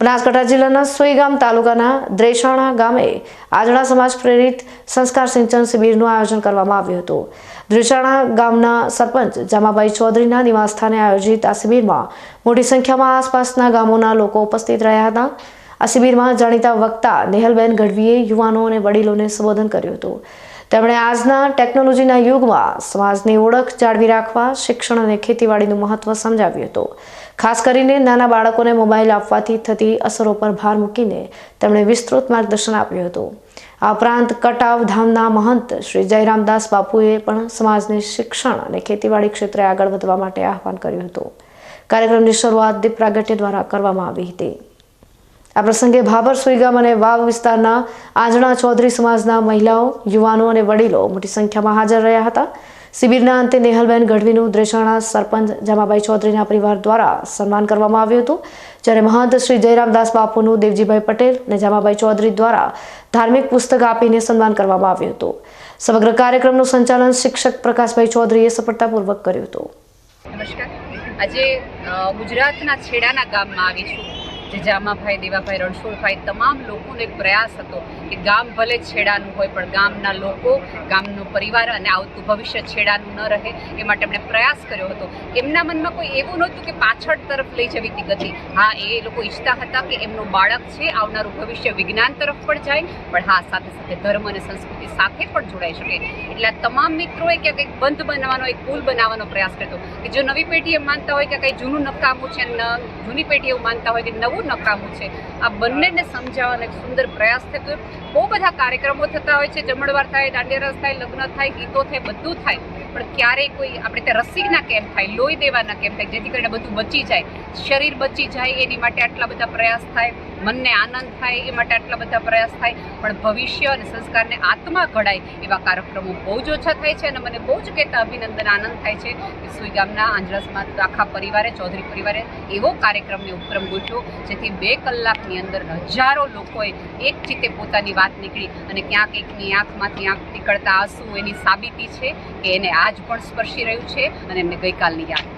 બનાસકાંઠા જિલ્લાના સોઈગામ તાલુકાના દ્રેસાણા ગામે આજણા સમાજ પ્રેરિત સંસ્કાર સિંચન શિબિરનું આયોજન કરવામાં આવ્યું હતું. દ્રેસાણા ગામના સરપંચ જામાભાઈ ચૌધરીના નિવાસસ્થાને આયોજિત આ શિબિરમાં મોટી સંખ્યામાં આસપાસના ગામોના લોકો ઉપસ્થિત રહ્યા હતા. આ શિબિરમાં જાણીતા વક્તા નેહલબેન ગઢવીએ યુવાનો અને વડીલોને સંબોધન કર્યું હતું. તેમણે આજના ટેકનોલોજીના યુગમાં સમાજની ઓળખ જાળવી રાખવા, શિક્ષણ અને ખેતીવાડીનું મહત્વ સમજાવ્યું હતું. ખાસ કરીને નાના બાળકોને મોબાઈલ આપવાથી થતી અસરો પર ભાર મૂકીને તેમણે વિસ્તૃત માર્ગદર્શન આપ્યું હતું. આ ઉપરાંત કટાવ ધામના મહંત શ્રી જયરામદાસ બાપુએ પણ સમાજને શિક્ષણ અને ખેતીવાડી ક્ષેત્રે આગળ વધવા માટે આહવાન કર્યું હતું. કાર્યક્રમની શરૂઆત દીપ પ્રાગટ્ય દ્વારા કરવામાં આવી હતી. આ પ્રસંગે ભાભર સુઈગામ અને વાવ વિસ્તારના આંજણા ચૌધરી સમાજના મહિલાઓ, યુવાનો અને વડીલો મોટી સંખ્યામાં હાજર રહ્યા હતા. શિબિરના અંતે નેહલબેન ગઢવીનું દ્રેસાણા સરપંચ જમાભાઈ ચૌધરીના પરિવાર દ્વારા સન્માન કરવામાં આવ્યું હતું. જ્યારે મહંત શ્રી જયરામદાસ બાપુનું દેવજીભાઈ પટેલ અને જમાભાઈ ચૌધરી દ્વારા ધાર્મિક પુસ્તક આપીને સન્માન કરવામાં આવ્યું હતું. સમગ્ર કાર્યક્રમનું સંચાલન શિક્ષક પ્રકાશભાઈ ચૌધરીએ સફળતાપૂર્વક કર્યું હતું. આજે ગુજરાતના છેડાના ગામમાં આવી છું જે જામાભાઈ દેવાભાઈ રણછોડભાઈ તમામ લોકોનો એક પ્રયાસ હતો કે ગામ ભલે છેડાનું હોય, પણ ગામના લોકો, ગામનો પરિવાર અને આવતું ભવિષ્ય છેડાનું ન રહે, એ માટે એમણે પ્રયાસ કર્યો હતો. એમના મનમાં કોઈ એવું નહોતું કે પાછળ તરફ લઈ જવી હતી ગતિ. હા, એ લોકો ઈચ્છતા હતા કે એમનું બાળક છે, આવનારું ભવિષ્ય વિજ્ઞાન તરફ પણ જાય, પણ હા, સાથે સાથે ધર્મ અને સંસ્કૃતિ સાથે પણ જોડાઈ શકે. એટલે તમામ મિત્રોએ ક્યાંક એક બંધ બનાવવાનો, એક પુલ બનાવવાનો પ્રયાસ કર્યો કે જો નવી પેઢી એમ માનતા હોય કે કંઈ જૂનું નકામું છે જૂની પેઢી એવું માનતા હોય કે નવું નકામું છે, આ બંનેને સમજાવવાનો એક સુંદર પ્રયાસ થતો બહુ બધા કાર્યક્રમો થતા હોય છે. જમણવાર થાય, દાંડિયા રસ થાય, લગ્ન થાય, ગીતો થાય, બધું થાય. પણ ક્યારેય કોઈ આપણે ત્યાં રસીના કેમ થાય, લોહી દેવાના કેમ થાય, જેથી કરીને બધું બચી જાય. શરીર બચી જાય એની માટે આટલા બધા પ્રયાસ થાય, મનને આનંદ થાય એ માટે આટલા બધા પ્રયાસ થાય, પણ ભવિષ્ય અને સંસ્કારને આત્મા ઘડાય એવા કાર્યક્રમો બહુ જ ઓછા થાય છે અને મને બહુ જ કહેતા અભિનંદન આનંદ થાય છે કે સુઈ ગામના આંજરસમાં આખા પરિવારે, ચૌધરી પરિવારે એવો કાર્યક્રમને ઉપક્રમ ગોઠવ્યો, જેથી બે કલાકની અંદર હજારો લોકોએ એક ચિત્તે પોતાની વાત નીકળી અને ક્યાંક એકની આંખમાંથી આંખ નીકળતા આંસુ એની સાબિતી છે કે એને આજ પણ સ્પર્શી રહ્યું છે અને એમને ગઈકાલની યાદ